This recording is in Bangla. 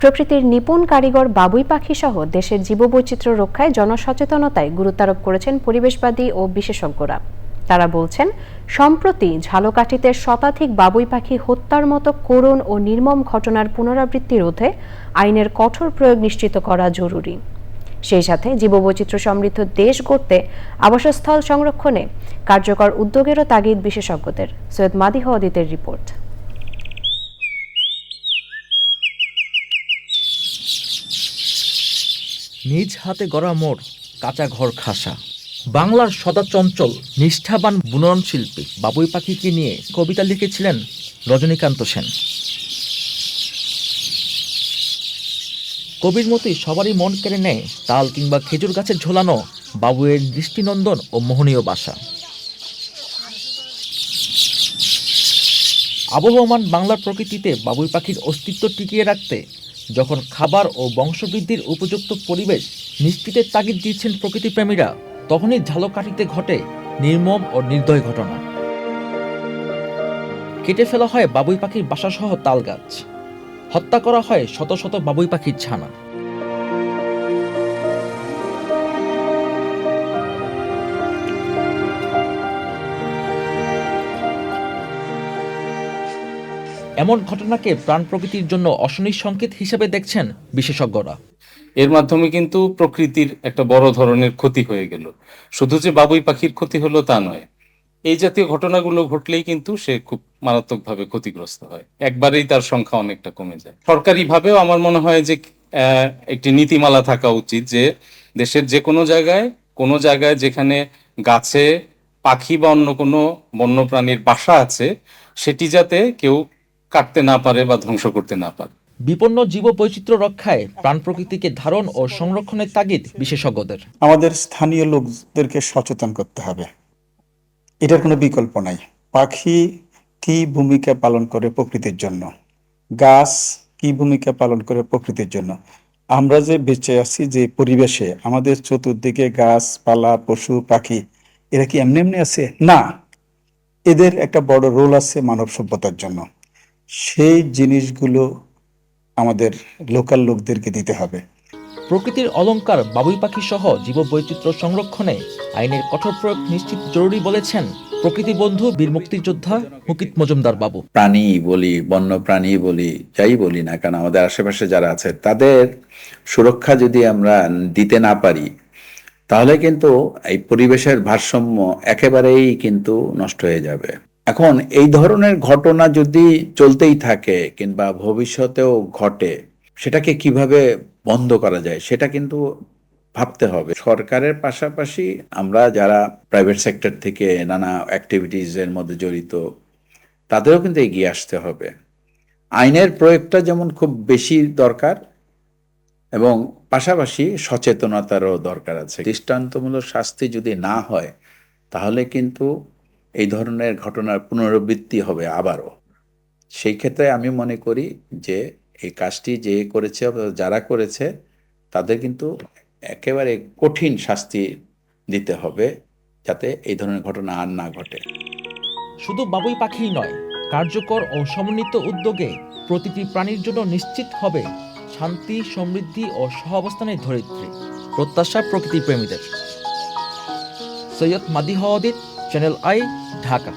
প্রকৃতির নিপুণ কারিগর বাবুই পাখি সহ দেশের জীববৈচিত্র্য রক্ষায় জনসচেতনতায় গুরুত্বারোপ করেছেন পরিবেশবাদী ও বিশেষজ্ঞরা। তারা বলছেন, সম্প্রতি ঝালকাঠিতে শতাধিক বাবুই পাখি হত্যার মতো করুণ ও নির্মম ঘটনার পুনরাবৃত্তি রোধে আইনের কঠোর প্রয়োগ নিশ্চিত করা জরুরি। সেই সাথে জীববৈচিত্র্য সমৃদ্ধ দেশ গড়তে আবাসস্থল সংরক্ষণে কার্যকর উদ্যোগেরও তাগিদ বিশেষজ্ঞদের। সৈয়দ মাদি হওয়াদিতের রিপোর্ট। নিজ হাতে গড়া মোড় কাঁচা ঘর খাসা। বাংলার সদা চঞ্চল, নিষ্ঠাবান বুনন শিল্পী বাবুই পাখিকে নিয়ে কবিতা লিখেছিলেন রজনীকান্ত সেন। কবির মতোই সবারই মন কেড়ে নেয় তাল কিংবা খেজুর গাছের ঝোলানো বাবুয়ের দৃষ্টিনন্দন ও মোহনীয় বাসা। আবহমান বাংলার প্রকৃতিতে বাবুই পাখির অস্তিত্ব টিকিয়ে রাখতে যখন খাবার ও বংশবৃদ্ধির উপযুক্ত পরিবেশ নিশ্চিতের তাগিদ দিচ্ছেন প্রকৃতিপ্রেমীরা, তখনই ঝালকাঠিতে ঘটে নির্মম ও নির্দয় ঘটনা। কেটে ফেলা হয় বাবুই পাখির বাসাসহ তাল গাছ। হত্যা করা হয় শত শত বাবুই পাখির ছানা। এমন ঘটনাকে প্রাণ প্রকৃতির জন্য অশনির সংকেত হিসেবে দেখছেন বিশেষজ্ঞরা। এর মাধ্যমে কিন্তু প্রকৃতির একটা বড় ধরনের ক্ষতি হয়ে গেল। শুধু যে বাবুই পাখির ক্ষতি হলো তা নয়, এই জাতীয় ঘটনাগুলো ঘটলেই কিন্তু সে খুব মারাত্মকভাবে ক্ষতিগ্রস্ত হয়। একবারেই তার সংখ্যা অনেকটা কমে যায়। সরকারিভাবেও আমার মনে হয় যে একটি নীতিমালা থাকা উচিত যে, দেশের যে কোনো জায়গায় কোনো জায়গায় যেখানে গাছে পাখি বা অন্য কোনো বন্যপ্রাণীর বাসা আছে, সেটি যাতে কেউ কাটতে না পারে বা ধ্বংস করতে না পারে। বিপন্ন জীব বৈচিত্র্য রক্ষায় প্রাণ প্রকৃতিকে ধারণ ও সংরক্ষণের তাগিদ বিশেষজ্ঞদের। আমাদের স্থানীয় লোকদেরকে সচেতন করতে হবে। এটার কোনো বিকল্প নাই। পাখি কি ভূমিকা পালন করে প্রকৃতির জন্য? গাছ কি ভূমিকা পালন করে প্রকৃতির জন্য? আমরা যে বেঁচে আছি যে পরিবেশে আমাদের চতুর্দিকে গাছপালা পশু পাখি এরা কি এমনি এমনি আছে? না। এদের একটা বড় রোল আছে মানব সভ্যতার জন্য। সেই জিনিসগুলো আমাদের লোকাল লোকদেরকে দিতে হবে। প্রকৃতির অলংকার বাবুই পাখি সহ জীববৈচিত্র্য সংরক্ষণে আইনের কঠোর প্রয়োগ নিশ্চিত জরুরি বলেছেন প্রকৃতি বন্ধু বীর মুক্তিযোদ্ধা মুকিত মজুমদার বাবু। প্রাণী বলি বন্য প্রাণী বলি যাই বলি না কেন আমাদের আশেপাশে যারা আছে তাদের সুরক্ষা যদি আমরা দিতে না পারি তাহলে কিন্তু এই পরিবেশের ভারসাম্য একেবারেই কিন্তু নষ্ট হয়ে যাবে। এখন এই ধরনের ঘটনা যদি চলতেই থাকে কিংবা ভবিষ্যতেও ঘটে, সেটাকে কীভাবে বন্ধ করা যায়, সেটা কিন্তু ভাবতে হবে। সরকারের পাশাপাশি আমরা যারা প্রাইভেট সেক্টর থেকে নানা অ্যাক্টিভিটিস এর মধ্যে জড়িত, তাদেরও কিন্তু এগিয়ে আসতে হবে। আইনের প্রয়োগটা যেমন খুব বেশি দরকার এবং পাশাপাশি সচেতনতারও দরকার আছে। দৃষ্টান্তমূলক শাস্তি যদি না হয়, তাহলে কিন্তু এই ধরনের ঘটনার পুনরাবৃত্তি হবে আবারও। সেই ক্ষেত্রে আমি মনে করি যে এই কাজটি যে করেছে যারা করেছে, তাদের কিন্তু একেবারে কঠিন শাস্তি দিতে হবে যাতে এই ধরনের ঘটনা আর না ঘটে। শুধু বাবুই পাখিই নয়, কার্যকর ও সমন্বিত উদ্যোগে প্রতিটি প্রাণীর জন্য নিশ্চিত হবে শান্তি, সমৃদ্ধি ও সহাবস্থানের ধরিত্রী, প্রত্যাশা প্রকৃতি প্রেমীদের। সৈয়দ মাদি হওয়াদিত চ্যানেল আই ঢাকা।